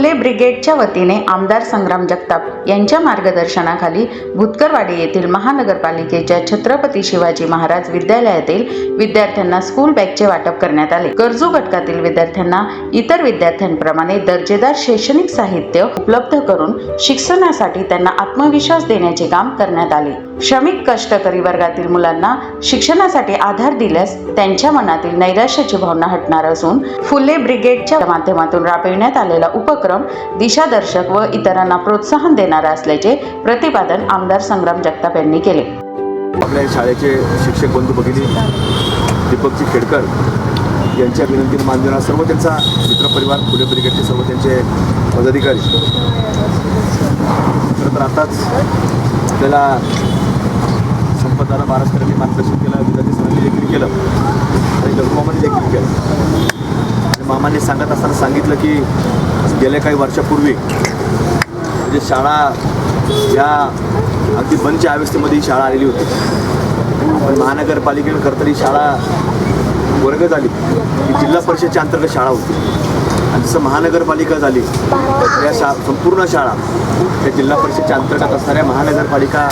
फुले ब्रिगेडच्या वतीने आमदार संग्राम जगताप यांच्या मार्गदर्शनाखाली भुतकरवाडी येथील महानगरपालिकेच्या छत्रपती शिवाजी महाराज विद्यालयातील विद्यार्थ्यांना स्कूल बॅगचे वाटप करण्यात आले. गरजू घटकातील विद्यार्थ्यांना इतर विद्यार्थ्यांप्रमाणे दर्जेदार शैक्षणिक साहित्य उपलब्ध करून शिक्षणासाठी त्यांना आत्मविश्वास देण्याचे काम करण्यात आले. श्रमिक कष्टकरी वर्गातील मुलांना शिक्षणासाठी आधार दिल्यास त्यांच्या मनातील नैराश्याची भावना हटणार असून फुले ब्रिगेडच्या माध्यमातून राबविण्यात आलेला उपक्रम दिशादर्शक व इतरांना प्रोत्साहन देणारा असल्याचे प्रतिपादन आमदार संग्राम जगताप यांनी केले. आपल्या शाळेचे शिक्षक बंधू भगिनी दीपकजी खेडकर यांच्या विनंतीने मान देणार सर्व त्यांचा मित्रपरिवार फुले ब्रिगेडचे सर्व त्यांचे पदाधिकारी. खरं तर आताच आपल्याला संपतदादा महाराष्ट्रांनी मार्गदर्शन केलं विद्यार्थी सरांनी देखील केलं. आणि लघुमामाने देखील केलं. आणि मामाने सांगत असताना सांगितलं की गेल्या काही वर्षापूर्वी म्हणजे शाळा या अगदी बंदच्या अवस्थेमध्ये ही शाळा आलेली होती. पण महानगरपालिकेनं खरं तर ही शाळा वर्ग झाली. ही जिल्हा परिषदच्या अंतर्गत शाळा होती. आणि जसं महानगरपालिका झाली तर या शा संपूर्ण शाळा त्या जिल्हा परिषदेच्या अंतर्गत असणाऱ्या महानगरपालिका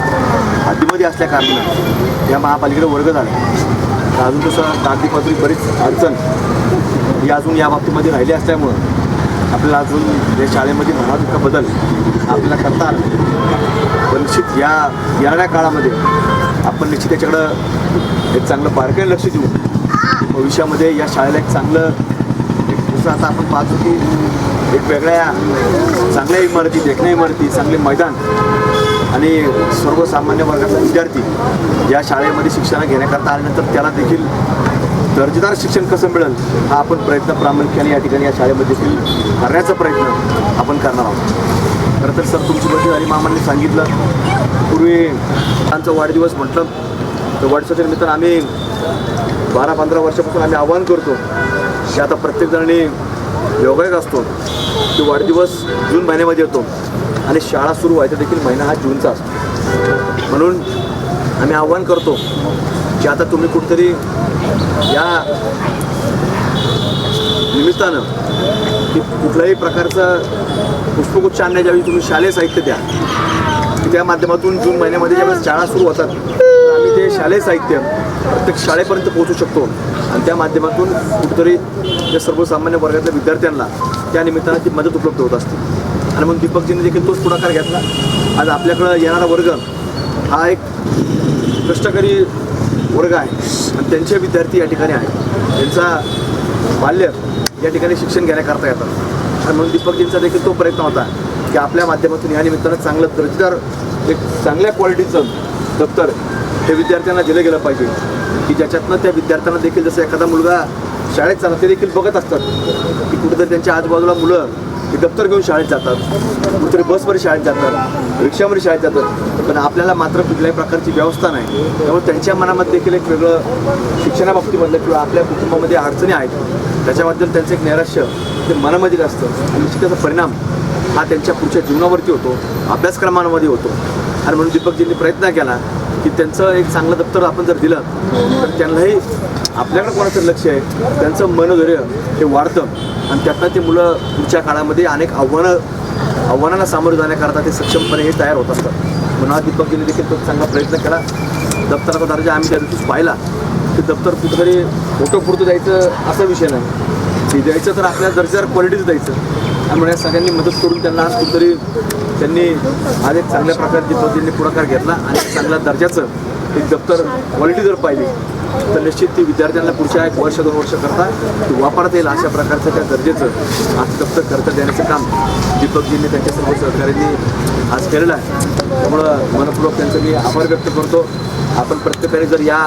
हद्दीमध्ये असल्याकारणानं या महापालिकेला वर्ग झाला तर अजून तसं कागदी पातळी बरीच अडचण ही अजून या बाबतीमध्ये राहिली असल्यामुळं आपल्याला अजून या शाळेमध्ये म्हणा तितका बदल आपल्याला करता आला नाही. पण निश्चित या येणाऱ्या काळामध्ये आपण निश्चित याच्याकडं एक चांगलं बारकाईने लक्ष देऊ भविष्यामध्ये या शाळेला एक चांगलं जसं आता आपण पाहतो की एक वेगळ्या चांगल्या इमारती देखण्या इमारती चांगले मैदान आणि सर्वसामान्य वर्गातला विद्यार्थी या शाळेमध्ये शिक्षण घेण्याकरता आल्यानंतर त्याला देखील दर्जेदार शिक्षण कसं मिळेल हा आपण प्रयत्न प्रामुख्याने या ठिकाणी या शाळेमध्ये देखील करण्याचा प्रयत्न आपण करणार आहोत. खरं तर सर तुमची बदली झाली मामांनी सांगितलं. पूर्वी त्यांचा वाढदिवस म्हटलं. तर वाढदिवसाच्या निमित्तानं आम्ही बारा पंधरा वर्षापासून आम्ही आवाहन करतो की आता प्रत्येकजणांनी योगायोग असतो की वाढदिवस जून महिन्यामध्ये येतो. आणि शाळा सुरू व्हायचा देखील महिना हा जूनचा असतो. म्हणून आम्ही आव्हान करतो की आता तुम्ही कुठेतरी या निमित्तानं की कुठल्याही प्रकारचं पुष्पगुच्छ आणण्याच्या वेळी तुम्ही शालेय साहित्य द्या. की त्या माध्यमातून जून महिन्यामध्ये ज्यावेळेस शाळा सुरू होतात आम्ही ते शालेय साहित्य प्रत्येक शाळेपर्यंत पोहोचू शकतो. आणि त्या माध्यमातून कुठेतरी त्या सर्वसामान्य वर्गातल्या विद्यार्थ्यांना त्या निमित्तानं ती मदत उपलब्ध होत असते. आणि मग दीपकजींनी देखील तोच पुढाकार घेतला. आज आपल्याकडं येणारा वर्ग हा एक कष्टकरी वर्ग आहे. आणि त्यांचे विद्यार्थी या ठिकाणी आहेत. त्यांचा बाल्य या ठिकाणी शिक्षण घेण्याकरता येतात. आणि म्हणून दीपकजींचा देखील तो प्रयत्न होता की आपल्या माध्यमातून या निमित्तानं चांगलं दर्जेदार एक चांगल्या क्वालिटीचं दप्तर हे विद्यार्थ्यांना दिलं गेलं पाहिजे. की ज्याच्यातनं त्या विद्यार्थ्यांना देखील जसं एखादा मुलगा शाळेत चालत ते देखील बघत असतात. की कुठेतरी त्यांच्या आजूबाजूला मुलं हे दप्तर घेऊन शाळेत जातात. कुठेतरी बसमध्ये शाळेत जातात रिक्षामध्ये शाळेत जातात. पण आपल्याला मात्र कुठल्याही प्रकारची व्यवस्था नाही. त्यामुळे त्यांच्या मनामध्ये देखील एक वेगळं शिक्षणाबाबतीमधलं किंवा आपल्या कुटुंबामध्ये अडचणी आहेत त्याच्याबद्दल त्यांचं एक नैराश्य ते मनामध्ये असतं. आणि निश्चित त्याचा परिणाम हा त्यांच्या पुढच्या जीवनावरती होतो अभ्यासक्रमांमध्ये होतो. आणि म्हणून दीपकजींनी प्रयत्न केला की त्यांचं एक चांगलं दप्तर आपण जर दिलं तर त्यांनाही आपल्याकडे कोणाचं लक्ष आहे त्यांचं मनोधैर्य हे वाढतं. आणि त्यातनं ते मुलं पुढच्या काळामध्ये अनेक आव्हानं आव्हानांना सामोरं जाण्याकरता ते सक्षमपणे हे तयार होत असतात. म्हणून आज देखील तो चांगला प्रयत्न केला. दप्तराचा दर्जा आम्ही त्या दिवशीच पाहिला. ते दप्तर कुठेतरी फोटो पुरतं द्यायचं असा विषय नाही. ते द्यायचं तर आपल्या दर्जावर क्वालिटीच द्यायचं. त्यामुळे या सगळ्यांनी मदत करून त्यांना आज कुठेतरी त्यांनी आज एक चांगल्या प्रकारे पद्धतीने पुढाकार घेतला आणि चांगल्या दर्जाचं एक दप्तर क्वालिटी जर पाहिली तर निश्चित ती विद्यार्थ्यांना पुढच्या एक वर्ष दोन वर्ष करता ती वापरता येईल अशा प्रकारचं त्या दर्जेचं आज दप्तर करता देण्याचं काम दीपकजींनी त्यांच्या सर्व सहकाऱ्यांनी आज केलेलं आहे. त्यामुळं मनपूर्वक त्यांचं मी आभार व्यक्त करतो. आपण प्रत्येकाने जर या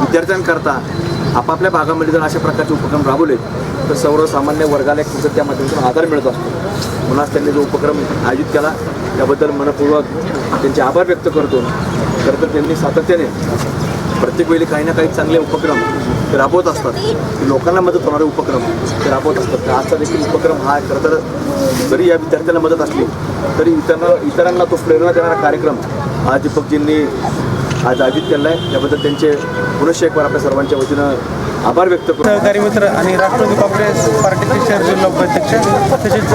विद्यार्थ्यांकरता आपापल्या भागामध्ये जर अशा प्रकारचे उपक्रम राबवले तर सर्वसामान्य वर्गाला एक कुठं त्या माध्यमातून आधार मिळत असतो. म्हणून आज त्यांनी जो उपक्रम आयोजित केला त्याबद्दल मनपूर्वक त्यांचे आभार व्यक्त करतो. खरं तर त्यांनी सातत्याने प्रत्येक वेळी काही ना काही चांगले उपक्रम ते राबवत असतात. की लोकांना मदत होणारे उपक्रम ते राबवत असतात. तर आजचा देखील उपक्रम हा खरं तर जरी या विद्यार्थ्यांना मदत असली तरी इतरांना इतरांना तो प्रेरणा देणारा कार्यक्रम आज दीपकजींनी आज आयोजित केलं आहे. त्याबद्दल त्यांचे पुनश्च एकवार आपल्या सर्वांच्या वतीनं आभार व्यक्त करतो सहकारी मित्र आणि राष्ट्रवादी काँग्रेस पार्टीचे शहर जिल्हा उपाध्यक्ष तसेच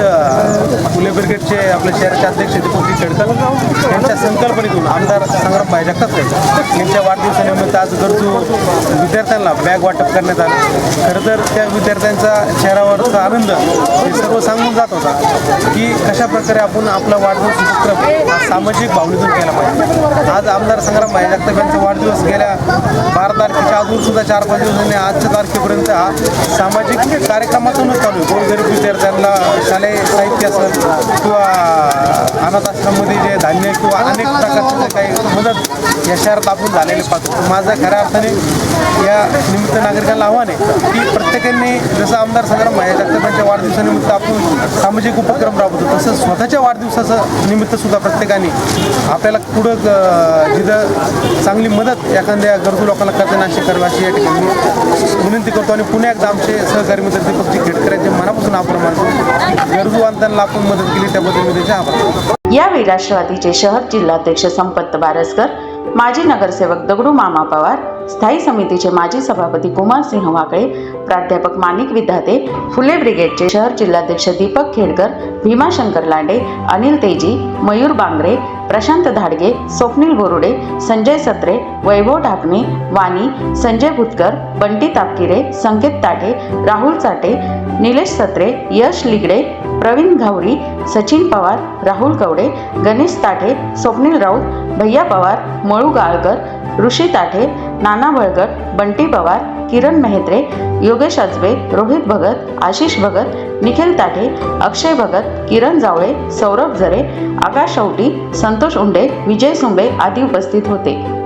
फुले ब्रिगेडचे आपले शहराचे अध्यक्ष दीपकजी खेडकर यांच्या संकल्पनेतून आमदार संग्राम भाई जगताप साहेब यांच्या वाढदिवसानिमित्त आज गरजू विद्यार्थ्यांना बॅग वाटप करण्यात आलं. खरं तर त्या विद्यार्थ्यांचा चेहऱ्यावरचा आनंद हे सर्व सांगून जात होता की कशा प्रकारे आपण आपला वाढदिवस उपक्रम सामाजिक भावनेतून केला पाहिजे. आज आमदार संग्राम भाई जगताप यांचा वाढदिवस गेल्या बारा तारखेच्या अजून सुद्धा चार पाच दिवसांनी आज आजच्या तारखेपर्यंत हा सामाजिक कार्यक्रमातूनच चालू आहे. गोरगरीब विद्यार्थ्यांना शालेय साहित्य असेल किंवा अनाथ आश्रममध्ये जे धान्य किंवा अनेक प्रकारचे काही मदत या शहरात आपण झालेले पाहतो. तर माझं खऱ्या अर्थाने या निमित्त नागरिकांना आव्हान आहे की प्रत्येकाने जसं आमदार संग्राम भाई जगताप वाढदिवसानिमित्त आपण सामाजिक उपक्रम राबवतो तसं स्वतःच्या वाढदिवसाचं निमित्त सुद्धा प्रत्येकाने आपल्याला पुढं जिथं चांगली मदत एखाद्या गरजू लोकांना करताना अशी करावी अशी या ठिकाणी विनंती करतो आणि पुन्हा एकदा आमचे सहकारी मित्र दीपकजी खेडकर यांचे मनापासून आभार मानतो. गरजूवंतांना आपण मदत केली त्याबद्दल मी त्याचे आभार यावेळी राष्ट्रवादीचे शहर जिल्हाध्यक्ष संपत बारसकर माजी नगरसेवक दगडू मामा पवार स्थायी समितीचे माजी सभापती कुमार सिंह वाकळे प्राध्यापक माणिक विधाते फुले ब्रिगेडचे शहर जिल्हाध्यक्ष दीपक खेडकर भीमाशंकर लांडे अनिल तेजी मयूर बांगरे प्रशांत धाडगे स्वप्नील बोरुडे संजय सत्रे वैभव ढाकणे वाणी संजय भुतकर बंटी तापकिरे संकेत ताठे राहुल चाटे निलेश सत्रे यश लिगडे प्रवीण घावरी सचिन पवार राहुल कवडे गणेश ताठे स्वप्नील राऊत भैया पवार मळू गाळकर ऋषी ताठे नाना भळकर बंटी पवार किरण मेहत्रे योगेश अजबे रोहित भगत आशिष भगत निखिल ताठे अक्षय भगत किरण जावळे सौरभ झरे आकाश शौटी संतोष उंडे विजय सुंबे आदी उपस्थित होते.